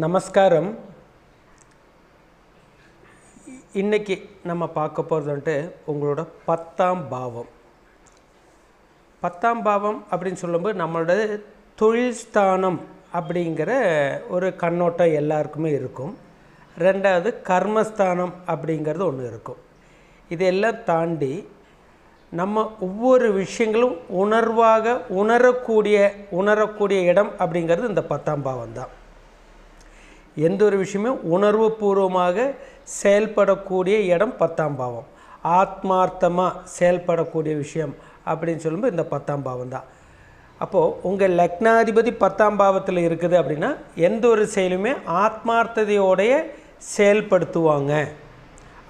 நமஸ்காரம். இன்னைக்கு நம்ம பார்க்க போகிறது வந்துட்டு உங்களோட பத்தாம் பாவம். பத்தாம் பாவம் அப்படின்னு சொல்லும்போது நம்மளோட தொழில் ஸ்தானம் அப்படிங்கிற ஒரு கண்ணோட்டம் எல்லாருக்குமே இருக்கும். ரெண்டாவது கர்மஸ்தானம் அப்படிங்கிறது ஒன்று இருக்கும். இதெல்லாம் தாண்டி நம்ம ஒவ்வொரு விஷயங்களும் உணர்வாக உணரக்கூடிய உணரக்கூடிய இடம் அப்படிங்கிறது இந்த பத்தாம் பாவம் தான் எந்த ஒரு விஷயமே உணர்வு பூர்வமாக செயல்படக்கூடிய இடம் பத்தாம் பாவம். ஆத்மார்த்தமாக செயல்படக்கூடிய விஷயம் அப்படின்னு சொல்லும்போது இந்த பத்தாம் பாவம் தான். அப்போது உங்கள் லக்னாதிபதி பத்தாம் பாவத்தில் இருக்குது அப்படின்னா எந்த ஒரு செயலுமே ஆத்மார்த்ததையோடைய செயல்படுத்துவாங்க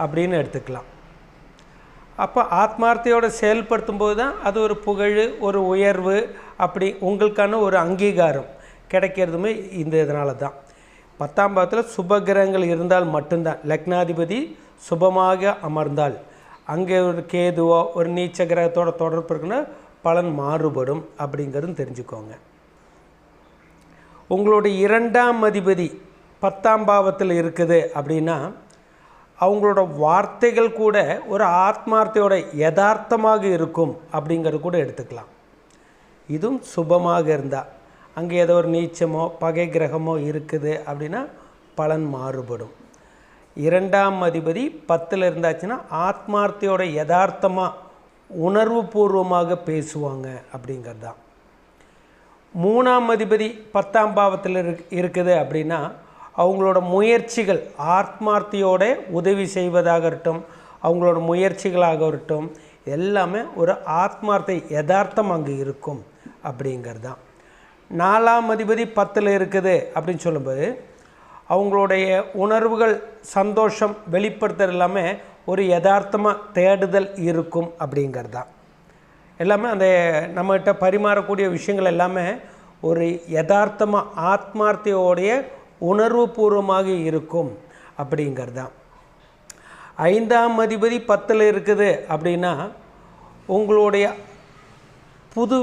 அப்படின்னு எடுத்துக்கலாம். அப்போ ஆத்மார்த்தையோடு செயல்படுத்தும் போது தான் அது ஒரு புகழ் ஒரு உயர்வு அப்படி உங்களுக்கான ஒரு அங்கீகாரம் கிடைக்கிறதுமே இந்த இதனால தான். பத்தாம் பாவத்தில் சுபகிரகங்கள் இருந்தால் மட்டும்தான். லக்னாதிபதி சுபமாக அமர்ந்தால். அங்கே ஒரு கேதுவோ ஒரு நீச்ச கிரகத்தோட தொடர்பு இருக்குன்னா பலன் மாறுபடும் அப்படிங்கிறதும் தெரிஞ்சுக்கோங்க. உங்களுடைய இரண்டாம் அதிபதி பத்தாம் பாவத்தில் இருக்குது அப்படின்னா அவங்களோட வார்த்தைகள் கூட ஒரு ஆத்மார்த்தையோட யதார்த்தமாக இருக்கும் அப்படிங்கிறது கூட எடுத்துக்கலாம். இதுவும் சுபமாக இருந்தால் அங்கே ஏதோ ஒரு நீச்சமோ பகை கிரகமோ இருக்குது அப்படின்னா பலன் மாறுபடும். இரண்டாம் அதிபதி பத்தில் இருந்தாச்சுன்னா ஆத்மார்த்தையோட யதார்த்தமாக உணர்வு பூர்வமாக பேசுவாங்க அப்படிங்கிறது தான் மூணாம் அதிபதி பத்தாம் பாவத்தில் இருக் இருக்குது அப்படின்னா அவங்களோட முயற்சிகள் ஆத்மார்த்தியோட உதவி செய்வதாகட்டும் அவங்களோட முயற்சிகளாக இருக்கட்டும் எல்லாமே ஒரு ஆத்மார்த்தை யதார்த்தம் அங்கே இருக்கும் அப்படிங்கிறது தான் நாலாம் அதிபதி பத்தில் இருக்குது அப்படின்னு சொல்லும்போது அவங்களுடைய உணர்வுகள் சந்தோஷம் வெளிப்படுத்துறது எல்லாமே ஒரு யதார்த்தமாக தேடுதல் இருக்கும் அப்படிங்கிறது தான் எல்லாமே அந்த நம்மகிட்ட பரிமாறக்கூடிய விஷயங்கள் எல்லாமே ஒரு யதார்த்தமாக ஆத்மார்த்தையோடைய உணர்வு பூர்வமாக இருக்கும் அப்படிங்கிறது தான் ஐந்தாம் அதிபதி பத்தில் இருக்குது அப்படின்னா உங்களுடைய புது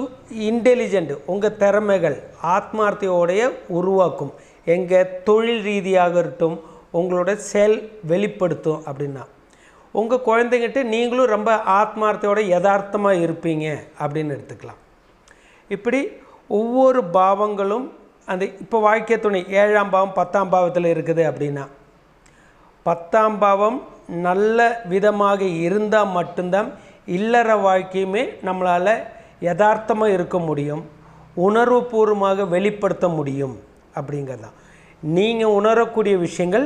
இன்டெலிஜெண்ட் உங்கள் திறமைகள் ஆத்மார்த்தையோடைய உருவாக்கும். எங்கள் தொழில் ரீதியாக இருக்கட்டும் உங்களோட செயல் வெளிப்படுத்தும் அப்படின்னா. உங்கள் குழந்தைங்கிட்ட நீங்களும் ரொம்ப ஆத்மார்த்தையோட யதார்த்தமாக இருப்பீங்க அப்படின்னு எடுத்துக்கலாம். இப்படி ஒவ்வொரு பாவங்களும் அந்த இப்போ வாழ்க்கை துணை ஏழாம் பாவம் பத்தாம் பாவத்தில் இருக்குது அப்படின்னா பத்தாம் பாவம் நல்ல விதமாக இருந்தால் மட்டும்தான் இல்லற வாழ்க்கையுமே நம்மளால் யதார்த்தமாக இருக்க முடியும் உணர்வுபூர்வமாக வெளிப்படுத்த முடியும் அப்படிங்கிறது தான் நீங்கள் உணரக்கூடிய விஷயங்கள்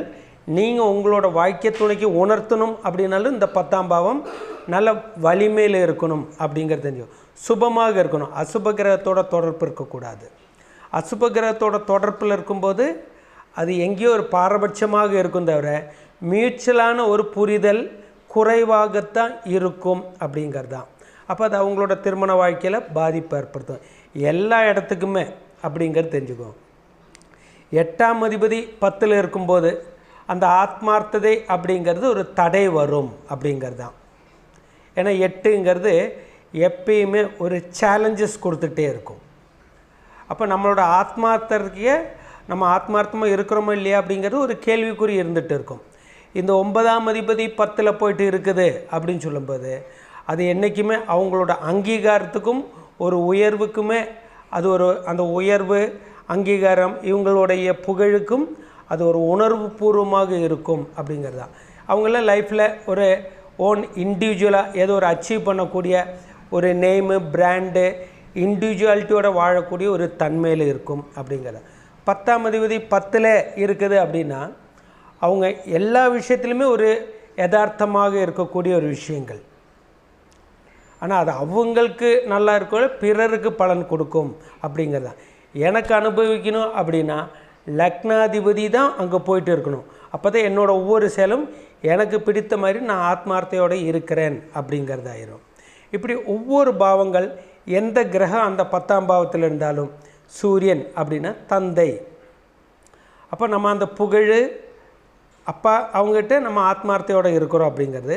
நீங்கள் உங்களோட வாழ்க்கை துணைக்கு உணர்த்தணும் அப்படின்னாலும் இந்த பத்தாம் பாவம் நல்ல வலிமையில் இருக்கணும் அப்படிங்கிறது தெரியும் சுபமாக இருக்கணும். அசுப கிரகத்தோட தொடர்பு இருக்கக்கூடாது. அசுப கிரகத்தோட தொடர்பில் இருக்கும்போது அது எங்கேயோ ஒரு பாரபட்சமாக இருக்கும் தவிர மியூச்சுவலான ஒரு புரிதல் குறைவாகத்தான் இருக்கும் அப்படிங்கிறது தான் அப்போ அது அவங்களோட திருமண வாழ்க்கையில் பாதிப்பு ஏற்படுத்தும். எல்லா இடத்துக்குமே அப்படிங்கிறது தெரிஞ்சுக்கும் எட்டாம் அதிபதி பத்தில் இருக்கும்போது அந்த ஆத்மார்த்ததை அப்படிங்கிறது ஒரு தடை வரும் அப்படிங்கிறது தான் ஏன்னா எட்டுங்கிறது எப்பயுமே ஒரு சேலஞ்சஸ் கொடுத்துட்டே இருக்கும். அப்போ நம்மளோட ஆத்மார்த்தத்தையே நம்ம ஆத்மார்த்தமாக இருக்கிறோமோ இல்லையா அப்படிங்கிறது ஒரு கேள்விக்குறி இருந்துகிட்டு இருக்கும். இந்த ஒன்பதாம் அதிபதி பத்தில் போயிட்டு இருக்குது அப்படின்னு சொல்லும்போது அது என்றைக்குமே அவங்களோட அங்கீகாரத்துக்கும் ஒரு உயர்வுக்குமே அது ஒரு அந்த உயர்வு அங்கீகாரம் இவங்களுடைய புகழுக்கும் அது ஒரு உணர்வு பூர்வமாக இருக்கும் அப்படிங்கிறது. தான் அவங்களாம் லைஃப்பில் ஒரு ஓன் இண்டிவிஜுவலாக ஏதோ ஒரு அச்சீவ் பண்ணக்கூடிய ஒரு நேமு பிராண்டு இண்டிவிஜுவாலிட்டியோட வாழக்கூடிய ஒரு தன்மையில் இருக்கும் அப்படிங்கிறது. பத்தாம் அதிபதி பத்தில் இருக்குது அப்படின்னா அவங்க எல்லா விஷயத்துலையுமே ஒரு யதார்த்தமாக இருக்கக்கூடிய ஒரு விஷயங்கள். ஆனால் அது அவங்களுக்கு நல்லா இருக்கோ பிறருக்கு பலன் கொடுக்கும் அப்படிங்கிறது. தான் எனக்கு அனுபவிக்கணும் அப்படின்னா லக்னாதிபதி தான் அங்கே போயிட்டு இருக்கணும். அப்போ தான் என்னோடய ஒவ்வொரு செயலும் எனக்கு பிடித்த மாதிரி நான் ஆத்மார்த்தையோடு இருக்கிறேன் அப்படிங்கிறதாயிரும் இப்படி ஒவ்வொரு பாவங்கள் எந்த கிரகம் அந்த பத்தாம் பாவத்தில் இருந்தாலும் சூரியன் அப்படின்னா தந்தை. அப்போ நம்ம அந்த புகழ் அப்பா அவங்ககிட்ட நம்ம ஆத்மார்த்தையோடு இருக்கிறோம் அப்படிங்கிறது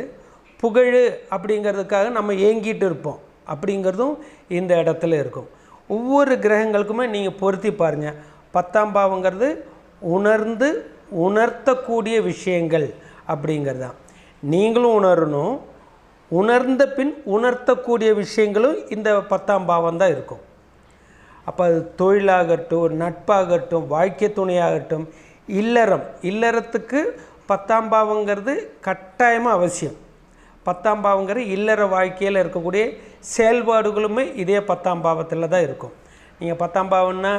புகழ் அப்படிங்கிறதுக்காக நம்ம ஏங்கிட்டு இருப்போம். அப்படிங்கிறதும் இந்த இடத்துல இருக்கும். ஒவ்வொரு கிரகங்களுக்குமே நீங்கள் பொருத்தி பாருங்கள் பத்தாம் பாவங்கிறது உணர்ந்து உணர்த்தக்கூடிய விஷயங்கள் அப்படிங்கிறது தான் நீங்களும் உணரணும். உணர்ந்த பின் உணர்த்தக்கூடிய விஷயங்களும் இந்த பத்தாம் பாவம் தான் இருக்கும். அப்போ அது தொழிலாகட்டும் நட்பாகட்டும் வாழ்க்கை துணையாகட்டும் இல்லறம். இல்லறத்துக்கு பத்தாம் பாவங்கிறது கட்டாயமாக அவசியம். பத்தாம் பாவங்கிற இல்லற வாழ்க்கையில் இருக்கக்கூடிய செயல்பாடுகளுமே இதே பத்தாம் பாவத்தில் தான் இருக்கும். நீங்கள் பத்தாம் பாவம்னா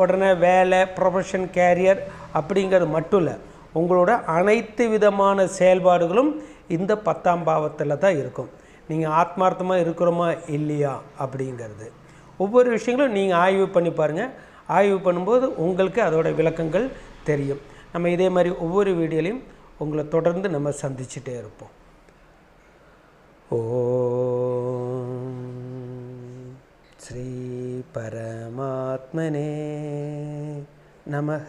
உடனே வேலை ப்ரொஃபஷன் கேரியர் அப்படிங்கிறது மட்டும் இல்லை. உங்களோட அனைத்து விதமான செயல்பாடுகளும் இந்த பத்தாம் பாவத்தில் தான் இருக்கும். நீங்கள் ஆத்மார்த்தமாக இருக்கிறோமா இல்லையா அப்படிங்கிறது. ஒவ்வொரு விஷயங்களும் நீங்கள் ஆய்வு பண்ணி பாருங்கள் ஆய்வு பண்ணும்போது உங்களுக்கு அதோட விளக்கங்கள் தெரியும். நம்ம இதே மாதிரி ஒவ்வொரு வீடியோலையும் உங்களை தொடர்ந்து நம்ம சந்திச்சுட்டே இருப்போம். ॐ श्रीपरमात्मने नमः